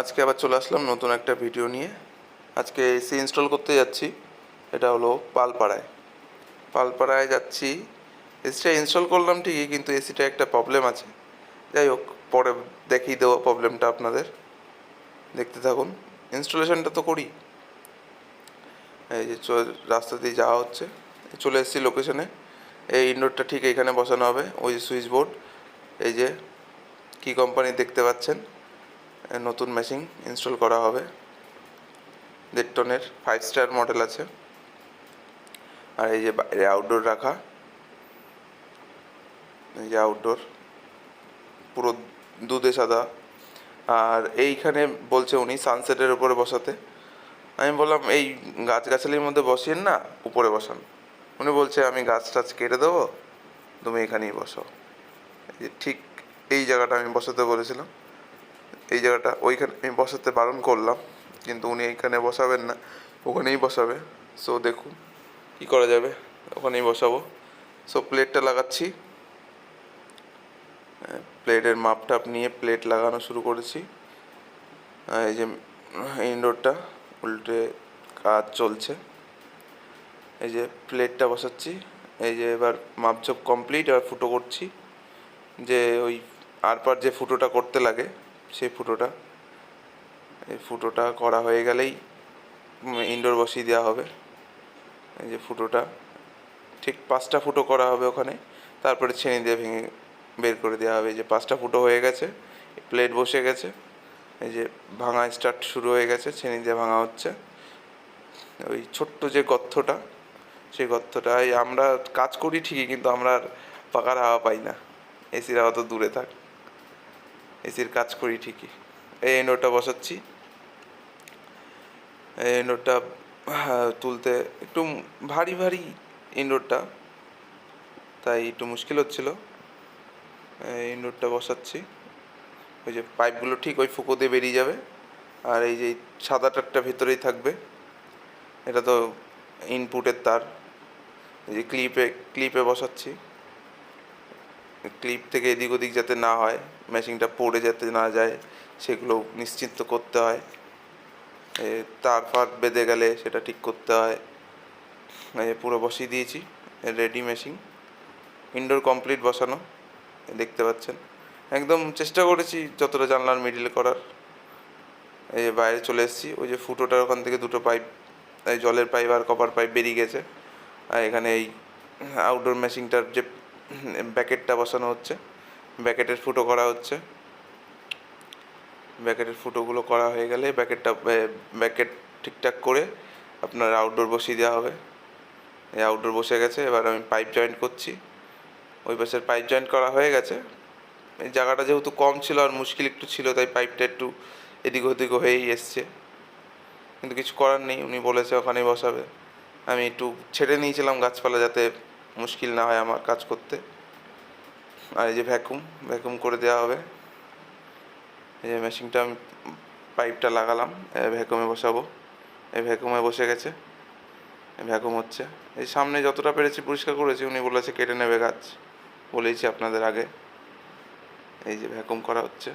আজকে আবার চলে আসলাম নতুন একটা ভিডিও নিয়ে। আজকে এসি ইনস্টল করতে যাচ্ছি। এটা হলো পালপাড়ায়। পালপাড়ায় যাচ্ছি। এসিটা ইনস্টল করলাম ঠিকই, কিন্তু এসিটা একটা প্রবলেম আছে। যাই হোক, পরে দেখিয়ে দেবো প্রবলেমটা আপনাদের। দেখতে থাকুন। ইনস্টলেশনটা তো করি। এই যে রাস্তা দিয়ে যাওয়া হচ্ছে। চলে এসেছি লোকেশনে এই ইনডোরটা ঠিক এখানে বসানো হবে। ওই সুইচ বোর্ড এই যে কি কোম্পানি দেখতে পাচ্ছেন? নতুন মেশিন ইনস্টল করা হবে। দেড় টনের ফাইভ স্টার মডেল আছে। আর এই যে বাইরে আউটডোর রাখা। এই যে আউটডোর পুরো দুধে সাদা। আর এইখানে বলছে উনি সানসেটের উপরে বসাতে। আমি বললাম, এই গাছগাছালির মধ্যে বসিয়েন না, উপরে বসান। উনি বলছে, আমি গাছ টাছ কেটে দেবো, তুমি এখানেই বসো ঠিক এই জায়গাটা আমি বসাতে বলেছিলাম। এই জায়গাটা, ওইখানে আমি বসাতে বারণ করলাম, কিন্তু উনি এইখানে বসাবেন না, ওখানেই বসাবে। সো দেখুন কী করা যাবে, ওখানেই বসাবো। সো প্লেটটা লাগাচ্ছি। প্লেটের মাপ টাপ নিয়ে প্লেট লাগানো শুরু করেছি। এই যে ইনডোরটা উল্টে কাজ চলছে। এই যে প্লেটটা বসাচ্ছি। এই যে এবার মাপঝোপ কমপ্লিট এবার ফুটো করছি। যে ওই আর পার যে ফুটোটা করতে লাগে সেই ফুটোটা। এই ফুটোটা করা হয়ে গেলেই ইনডোর বসিয়ে দেওয়া হবে। এই যে ফুটোটা, ঠিক পাঁচটা ফুটো করা হবে ওখানে। তারপরে ছেনি দিয়ে ভেঙে বের করে দেওয়া হবে। যে পাঁচটা ফুটো হয়ে গেছে, প্লেট বসে গেছে। এই যে ভাঙা স্টার্ট শুরু হয়ে গেছে, ছেনি দিয়ে ভাঙা হচ্ছে। ওই ছোট্ট যে গর্তটা, সেই গর্তটায় আমরা কাজ করি ঠিকই, কিন্তু আমরা পাকার হাওয়া পাই না। এসির হাওয়া তো দূরে থাক। এসির কাজ করি ঠিকই। এই নোটটা বসাচ্ছি। এই নোটটা তুলতে একটু ভারী ভারী ইনডোরটা তাই একটু মুশকিল হচ্ছিল। ইনডোরটা বসাচ্ছি। ওই যে পাইপগুলো ঠিক ওই ফুকো দিয়ে বেরিয়ে যাবে। আর এই যে সাদা টারটা ভেতরেই থাকবে। এটা তো ইনপুটের তার। এই যে ক্লিপে ক্লিপে বসাচ্ছি। ক্লিপ থেকে এদিক ওদিক যাতে না হয় মেশিনটা পড়ে যাতে না যায়, সেগুলো নিশ্চিন্ত করতে হয়। তার ফার বেঁধে গেলে সেটা ঠিক করতে হয়। পুরো বসিয়ে দিয়েছি রেডি মেশিন ইনডোর কমপ্লিট বসানো দেখতে পাচ্ছেন। একদম চেষ্টা করেছি যতটা জানলার মিডিল করার। এই বাইরে চলে এসেছি, ওই যে ফুটোটার ওখান থেকে দুটো পাইপ এই জলের পাইপ আর কপার পাইপ বেরিয়ে গেছে। আর এখানে এই আউটডোর মেশিনটার যে ব্যাকেটটা বসানো হচ্ছে। ব্যাকেটের ফুটো করা হচ্ছে। ব্যাকেটের ফুটোগুলো করা হয়ে গেলে ব্যাকেটটা ব্যাকেট ঠিকঠাক করে আপনার আউটডোর বসিয়ে দেওয়া হবে। এই আউটডোর বসে গেছে, এবার আমি পাইপ জয়েন্ট করছি। ওই পাশের পাইপ জয়েন্ট করা হয়ে গেছে। এই জায়গাটা যেহেতু কম ছিল আর মুশকিল একটু ছিল, তাই পাইপটা একটু এদিক ওদিক হয়েই এসছে। কিন্তু কিছু করার নেই, উনি বলেছে ওখানেই বসাবে। আমি একটু ছেড়ে নিয়েছিলাম গাছপালা যাতে মুশকিল না হয় আমার কাজ করতে। আর এই যে ভ্যাকুম ভ্যাকুম করে দেওয়া হবে। এই যে মেশিনটা আমি পাইপটা লাগালাম ভ্যাকুমে বসাবো। এই ভ্যাকুমে বসে গেছে। ভ্যাকুম হচ্ছে। এই সামনে যতটা পেরেছি পরিষ্কার করেছি, উনি বলেছে কেটে নেবে গাছ। বলেইছি আপনাদের আগে। এই যে ভ্যাকুম করা হচ্ছে।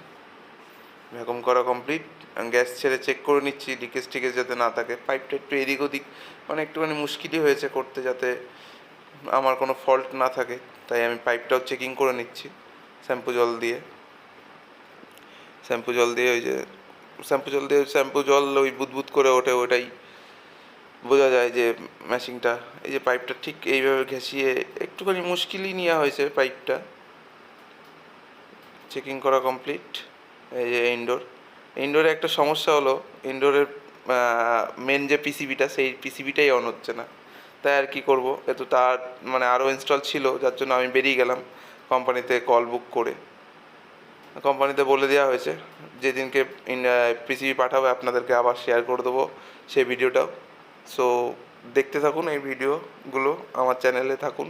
ভ্যাকুম করা কমপ্লিট গ্যাস ছেড়ে চেক করে নিচ্ছি লিকেজ টিকেজ যাতে না থাকে। পাইপটা একটু এদিক ওদিক মানে একটুখানি মুশকিলই হয়েছে করতে যাতে আমার কোনো ফল্ট না থাকে, তাই আমি পাইপটাও চেকিং করে নিচ্ছি শ্যাম্পু জল দিয়ে। শ্যাম্পু জল দিয়ে ওই যে শ্যাম্পু জল দিয়ে শ্যাম্পু জল ওই বুদবুদ করে ওঠে, ওটাই বোঝা যায় যে মেশিনটা এই যে পাইপটা ঠিক এইভাবে ঘেঁষিয়ে একটুখানি মুশকিলই নেওয়া হয়েছে পাইপটা চেকিং করা কমপ্লিট এই যে ইনডোর ইনডোরে একটা সমস্যা হলো ইনডোরের মেন যে পিসিবিটা সেই পিসিবিটাই অন হচ্ছে না। তাই আর কী করব? এত তার মানে আরও ইনস্টল ছিল, যার জন্য আমি বেরিয়ে গেলাম কোম্পানিতে কল বুক করে। কোম্পানিতে বলে দেওয়া হয়েছে, যেদিনকে পিসিবি পাঠাবে, আপনাদেরকে আবার শেয়ার করে দেবো সেই ভিডিওটাও সো দেখতে থাকুন এই ভিডিওগুলো আমার চ্যানেলে থাকুন।